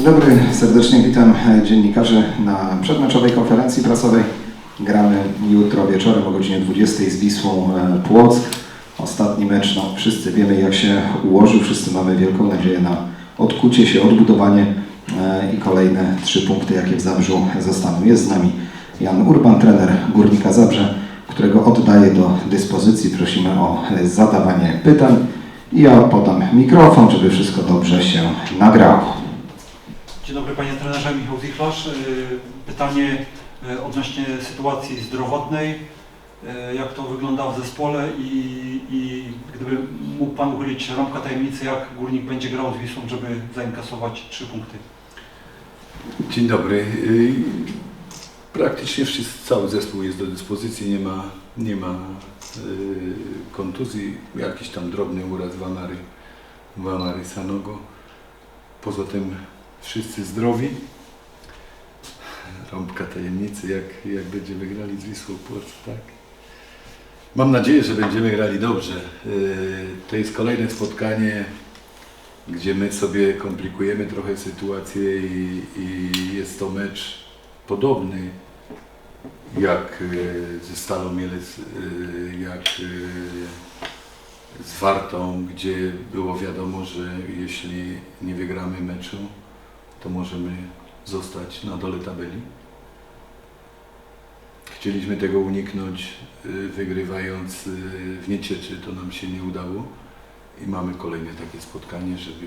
Dzień dobry, serdecznie witam e, dziennikarzy na przedmeczowej konferencji prasowej. Gramy jutro wieczorem o godzinie 20 z Wisłą e, Płock. Ostatni mecz, no wszyscy wiemy jak się ułożył, wszyscy mamy wielką nadzieję na odkucie się, odbudowanie e, i kolejne trzy punkty, jakie w Zabrzu zostaną. Jest z nami Jan Urban, trener Górnika Zabrze, którego oddaję do dyspozycji. Prosimy o zadawanie pytań ja podam mikrofon, żeby wszystko dobrze się nagrało. Dzień dobry panie trenerze, Michał Zichlarz. Y, Pytanie y, odnośnie sytuacji zdrowotnej. Y, Jak to wygląda w zespole i, i gdyby mógł Pan uchylić rąbka tajemnicy, jak Górnik będzie grał z Wisłą, żeby zainkasować trzy punkty. Dzień dobry. Praktycznie wszyscy, cały zespół jest do dyspozycji, nie ma, nie ma kontuzji, jakiś tam drobny uraz w Amary, w Amary Sanogo. Poza tym wszyscy zdrowi. Rąbka tajemnicy, jak, jak będziemy grali z Wisłą tak? Mam nadzieję, że będziemy grali dobrze. Y, To jest kolejne spotkanie gdzie my sobie komplikujemy trochę sytuację i, i jest to mecz podobny jak e, ze Stalą Mielec, e, jak z Wartą, gdzie było wiadomo, że jeśli nie wygramy meczu, to możemy zostać na dole tabeli. Chcieliśmy tego uniknąć, e, wygrywając e, w Niecieczy, to nam się nie udało i mamy kolejne takie spotkanie, żeby,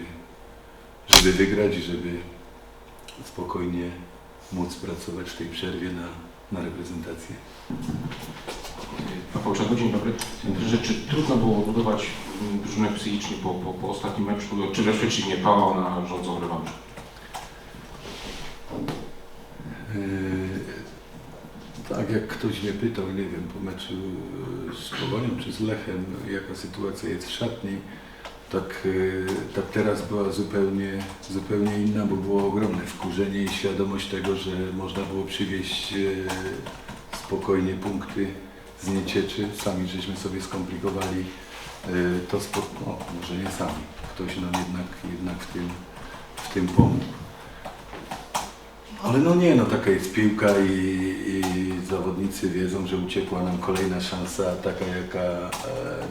żeby wygrać i żeby spokojnie móc pracować w tej przerwie na, na reprezentację. Rafał Czego, dzień dobry. Czy trudno było budować mm, drużynę psychicznie po, po, po ostatnim meczu, czy wręcz przeciwnie, pała ona rządzą rewanż? Yy, Tak, jak ktoś mnie pytał, nie wiem, po meczu yy, z Pogonią czy z Lechem, jaka sytuacja jest w szatni, tak, yy, tak teraz była zupełnie, zupełnie inna, bo było ogromne wkurzenie i świadomość tego, że można było przywieźć spokojnie punkty z Niecieczy. Sami żeśmy sobie skomplikowali to sport, no, może nie sami, ktoś nam jednak, jednak w, tym, w tym pomógł. Ale no nie, no taka jest piłka i, i zawodnicy wiedzą, że uciekła nam kolejna szansa, taka jaka e,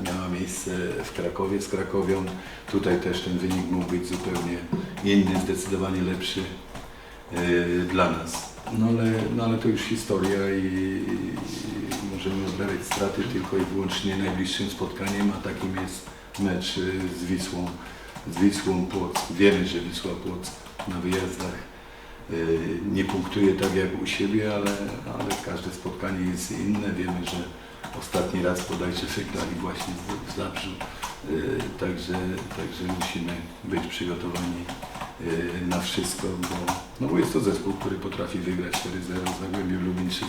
miała miejsce w Krakowie z Krakowią. Tutaj też ten wynik mógł być zupełnie inny, zdecydowanie lepszy e, dla nas. No ale, no ale to już historia i, i możemy obrabiać straty tylko i wyłącznie najbliższym spotkaniem, a takim jest mecz z Wisłą, z Wisłą Płock. Wiemy, że Wisła Płock na wyjazdach nie punktuje tak jak u siebie, ale, ale każde spotkanie jest inne. Wiemy, że ostatni raz bodajże wygrali właśnie w, w Zabrzu, Y, także, także musimy być przygotowani y, na wszystko, bo, no bo jest to zespół, który potrafi wygrać 4-0 z Zagłębiem Lubin 3-0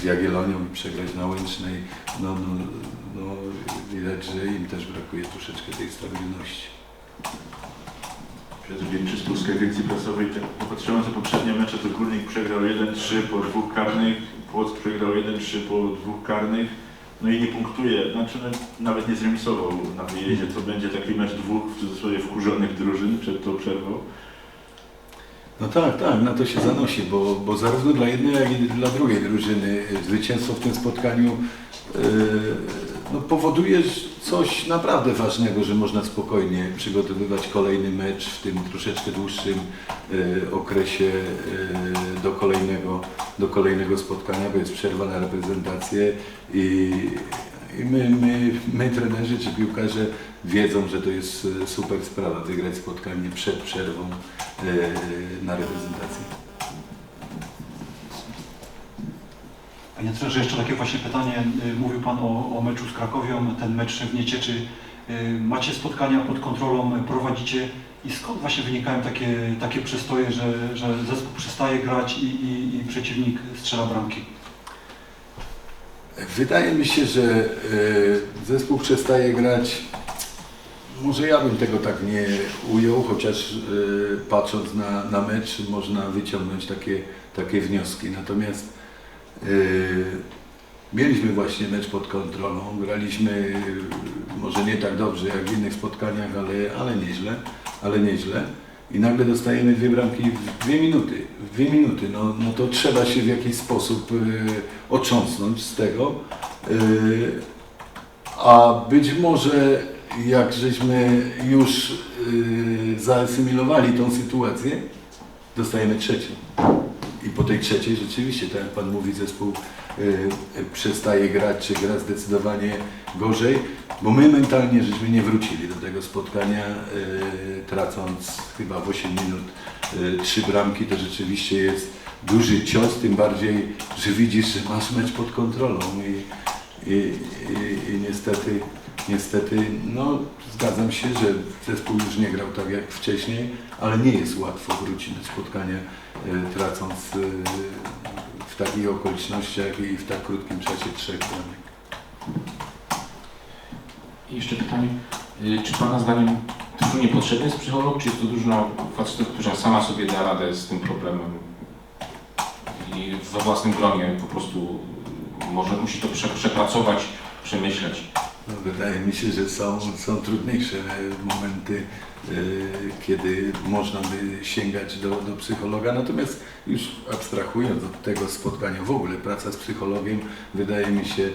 z Jagiellonią i przegrać na Łęcznej. No, no, no, widać, że im też brakuje troszeczkę tej stabilności. Piotr Wilczy z Polskiej Agencji Prasowej. Tak popatrzyłem na poprzednie mecze, to Górnik przegrał 1-3 po dwóch karnych, Płock przegrał 1-3 po dwóch karnych, no i nie punktuje, znaczy no, nawet nie zremisował na wyjeździe. To będzie taki mecz dwóch w cudzysłowie wkurzonych drużyn przed tą przerwą. No tak, tak, na to się zanosi, bo, bo zarówno dla jednej, jak i dla drugiej drużyny zwycięstwo w tym spotkaniu e, no, powoduje coś naprawdę ważnego, że można spokojnie przygotowywać kolejny mecz w tym troszeczkę dłuższym e, okresie e, do, kolejnego, do kolejnego spotkania, bo jest przerwa na reprezentację i, i my, my, my trenerzy czy piłkarze wiedzą, że to jest e, super sprawa, wygrać spotkanie przed przerwą na reprezentację. Panie trenerze, jeszcze takie właśnie pytanie. Y, Mówił Pan o, o meczu z Krakowią, ten mecz w Niecieczy. Y, Macie spotkania pod kontrolą, prowadzicie i skąd właśnie wynikają takie, takie przystoje, że, że zespół przestaje grać i, i, i przeciwnik strzela bramki? Wydaje mi się, że e, zespół przestaje grać. Może ja bym tego tak nie ujął, chociaż patrząc na, na mecz można wyciągnąć takie, takie wnioski. Natomiast mieliśmy właśnie mecz pod kontrolą, graliśmy e, może nie tak dobrze jak w innych spotkaniach, ale, ale nieźle, ale nieźle. i nagle dostajemy dwie bramki w dwie minuty. W dwie minuty. No, no to trzeba się w jakiś sposób y, otrząsnąć z tego. Y, a być może jak żeśmy już y, zaasymilowali tą sytuację, dostajemy trzecią. I po tej trzeciej rzeczywiście, tak jak Pan mówi, zespół y, y, przestaje grać, czy gra zdecydowanie gorzej, bo my mentalnie żeśmy nie wrócili do tego spotkania, y, tracąc chyba w 8 minut y, trzy bramki, to rzeczywiście jest duży cios, tym bardziej, że widzisz, że masz mecz pod kontrolą i, i, i, i niestety, niestety, no zgadzam się, że zespół już nie grał tak jak wcześniej, ale nie jest łatwo wrócić do spotkania e, tracąc e, w takich okolicznościach i w tak krótkim czasie trzech bramek. I jeszcze pytanie, y, czy Pana zdaniem drużynie potrzebny jest psycholog, czy jest to drużyna facetów, która sama sobie da radę z tym problemem i we własnym gronie po prostu może musi to prze, przepracować, przemyśleć? No, wydaje mi się, że są, są trudniejsze momenty, kiedy można by sięgać do, do psychologa. Natomiast już abstrahując od tego spotkania w ogóle, praca z psychologiem, wydaje mi się,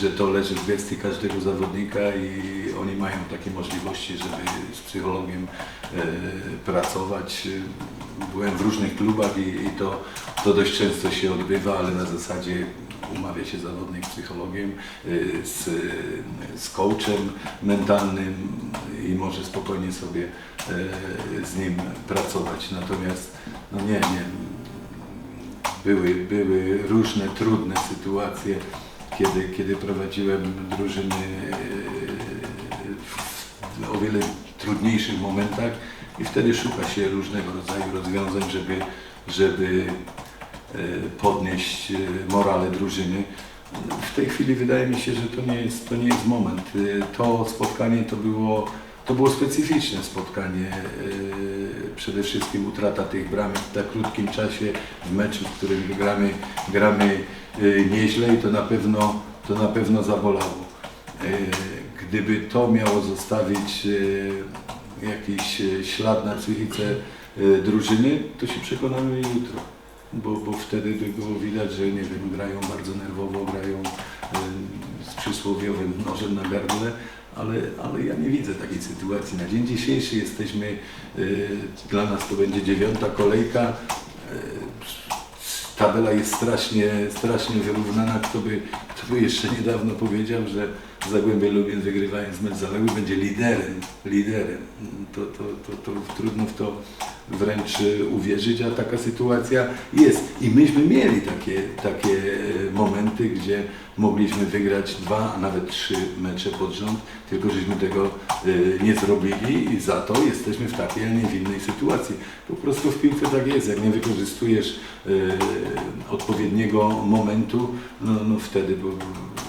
że to leży w gestii każdego zawodnika i oni mają takie możliwości, żeby z psychologiem e, pracować. Byłem w różnych klubach i, i to, to dość często się odbywa, ale na zasadzie umawia się zawodnik z psychologiem, y, z, z coachem mentalnym i może spokojnie sobie y, z nim pracować. Natomiast no nie, nie. Były, były różne trudne sytuacje, kiedy, kiedy prowadziłem drużyny y, w o wiele trudniejszych momentach i wtedy szuka się różnego rodzaju rozwiązań, żeby, żeby e, podnieść morale drużyny. W tej chwili wydaje mi się, że to nie jest, to nie jest moment. To spotkanie to było, to było specyficzne spotkanie. E, Przede wszystkim utrata tych bramek w tak krótkim czasie w meczu, w którym gramy, gramy e, nieźle i to na pewno, to na pewno zabolało. E, Gdyby to miało zostawić jakiś ślad na psychice drużyny, to się przekonamy jutro. Bo, bo wtedy by było widać, że nie wiem, grają bardzo nerwowo, grają z przysłowiowym nożem na gardle, ale, ale ja nie widzę takiej sytuacji. Na dzień dzisiejszy jesteśmy, e, dla nas to będzie dziewiąta kolejka. E, tabela jest strasznie, strasznie wyrównana. Kto by, kto by jeszcze niedawno powiedział, że Zagłębie Lubin wygrywając mecz zaległy będzie liderem, liderem. To, to, to, to trudno w to wręcz uwierzyć, a taka sytuacja jest. I myśmy mieli takie, takie e, momenty, gdzie mogliśmy wygrać dwa, a nawet trzy mecze pod rząd, tylko żeśmy tego e, nie zrobili i za to jesteśmy w takiej, a nie w innej sytuacji. Po prostu w piłce tak jest, jak nie wykorzystujesz e, odpowiedniego momentu, no, no wtedy bo,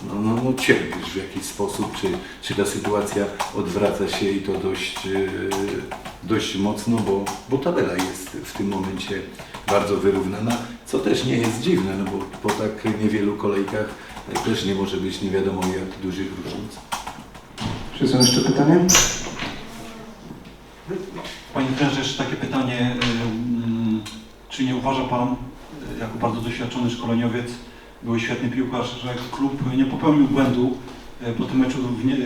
no, no, no cierpisz w jakiś sposób, czy, czy ta sytuacja odwraca się i to dość, e, dość mocno, bo, bo tabela jest w tym momencie bardzo wyrównana, co też nie jest dziwne, no bo po tak niewielu kolejkach też nie może być nie wiadomo jak dużych różnic. Czy są jeszcze pytania? Panie trenerze, jeszcze takie pytanie. ym, Czy nie uważa Pan, y, jako bardzo doświadczony szkoleniowiec, były świetny piłkarz, że klub nie popełnił błędu y, po tym meczu w, nie,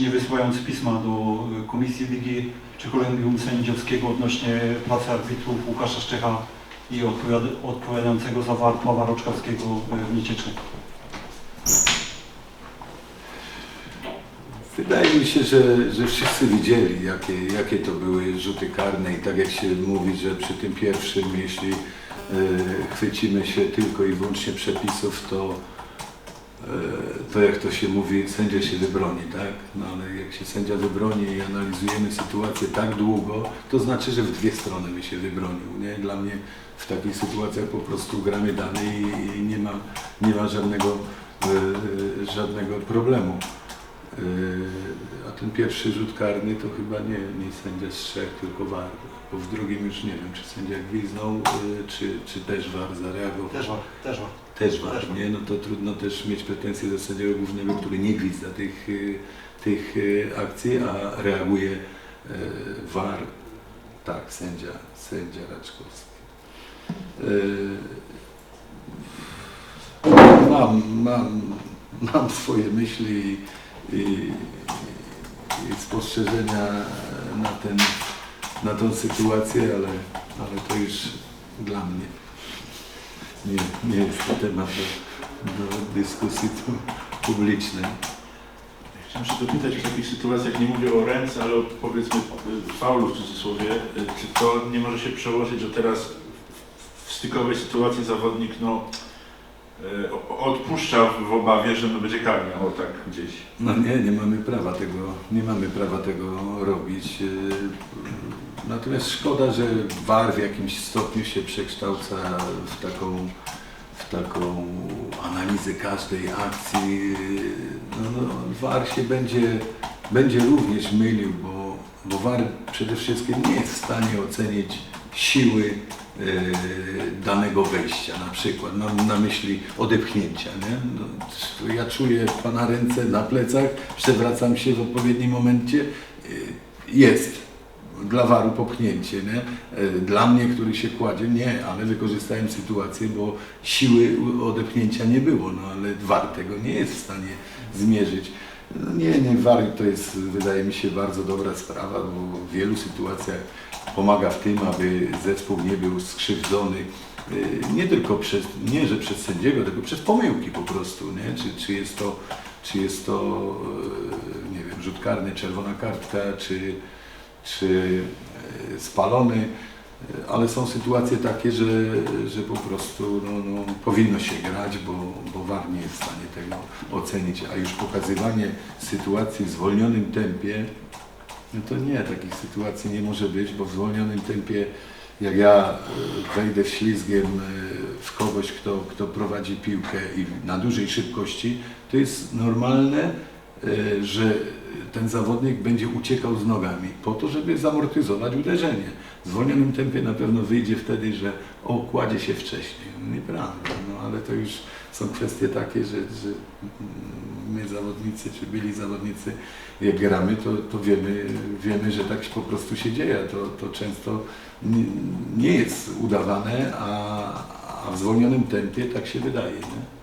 nie wysyłając pisma do y, Komisji Ligi czy Kolegium Sędziowskiego odnośnie pracy arbitrów Łukasza Szczecha i odpowiad, odpowiadającego za war Pawła Roczkowskiego w Niecieczy? Wydaje mi się, że, że wszyscy widzieli, jakie, jakie to były rzuty karne i tak jak się mówi, że przy tym pierwszym, jeśli e, chwycimy się tylko i wyłącznie przepisów, to, e, to jak to się mówi, sędzia się wybroni, tak? No ale jak się sędzia wybroni i analizujemy sytuację tak długo, to znaczy, że w dwie strony by się wybronił, nie? Dla mnie w takich sytuacjach po prostu gramy dalej i, nie ma, nie ma żadnego, e, żadnego problemu. Yy, A ten pierwszy rzut karny to chyba nie, nie sędzia strzech, tylko VAR. Bo w drugim już nie wiem, czy sędzia gwiznął, yy, czy, czy też VAR zareagował. Też war, też war. Też VAR, nie? No to trudno też mieć pretensje do sędziego głównego, który nie gwizda tych, yy, tych akcji, a reaguje VAR. Tak, sędzia, sędzia Raczkowski. Mam, mam, mam swoje myśli i, i, spostrzeżenia na, ten, na tą sytuację, ale, ale to już dla mnie nie, nie jest to temat do, do dyskusji pu- publicznej. Chciałem się dopytać w takich sytuacjach, nie mówię o ręce, ale o powiedzmy y, faulu w cudzysłowie, y, czy to nie może się przełożyć, że teraz w stykowej sytuacji zawodnik no, odpuszcza w obawie, że będzie o tak gdzieś. No nie, nie mamy prawa tego, nie mamy prawa tego robić. Yy, Natomiast szkoda, że VAR w jakimś stopniu się przekształca w taką, w taką analizę każdej akcji. No, no, VAR się będzie, będzie również mylił, bo, bo VAR przede wszystkim nie jest w stanie ocenić siły e, danego wejścia na przykład, mam na myśli odepchnięcia. Nie? No, ja czuję Pana ręce na plecach, przewracam się w odpowiednim momencie, e, jest dla waru popchnięcie, nie? E, Dla mnie, który się kładzie, nie, ale wykorzystałem sytuację, bo siły odepchnięcia nie było, no ale war tego nie jest w stanie zmierzyć. No nie, nie, to jest, wydaje mi się, bardzo dobra sprawa, bo w wielu sytuacjach pomaga w tym, aby zespół nie był skrzywdzony e, nie tylko przez, nie że przez sędziego, tylko przez pomyłki po prostu, nie? Czy, czy jest to, czy jest to, e, nie wiem, rzut karny, czerwona kartka, czy, czy e, spalony, ale są sytuacje takie, że, że po prostu no, no, powinno się grać, bo, bo VAR nie jest w stanie tego ocenić, a już pokazywanie sytuacji w zwolnionym tempie, no to nie, takich sytuacji nie może być, bo w zwolnionym tempie jak ja e, wejdę ślizgiem e, w kogoś, kto, kto prowadzi piłkę i na dużej szybkości, to jest normalne, e, że ten zawodnik będzie uciekał z nogami po to, żeby zamortyzować uderzenie. W zwolnionym tempie na pewno wyjdzie wtedy, że o, kładzie się wcześniej. Nieprawda, no ale to już są kwestie takie, że, że my zawodnicy, czy byli zawodnicy, jak gramy, to, to wiemy, wiemy, że tak po prostu się dzieje. To, to często nie, nie jest udawane, a, a w zwolnionym tempie tak się wydaje. Nie?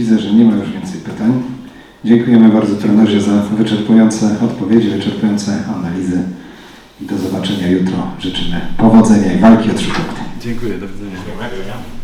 Widzę, że nie ma już więcej pytań. Dziękujemy bardzo trenerze za wyczerpujące odpowiedzi, wyczerpujące analizy. I do zobaczenia jutro. Życzymy powodzenia i walki o trzy punkty. Dziękuję, do widzenia. Dziękujemy.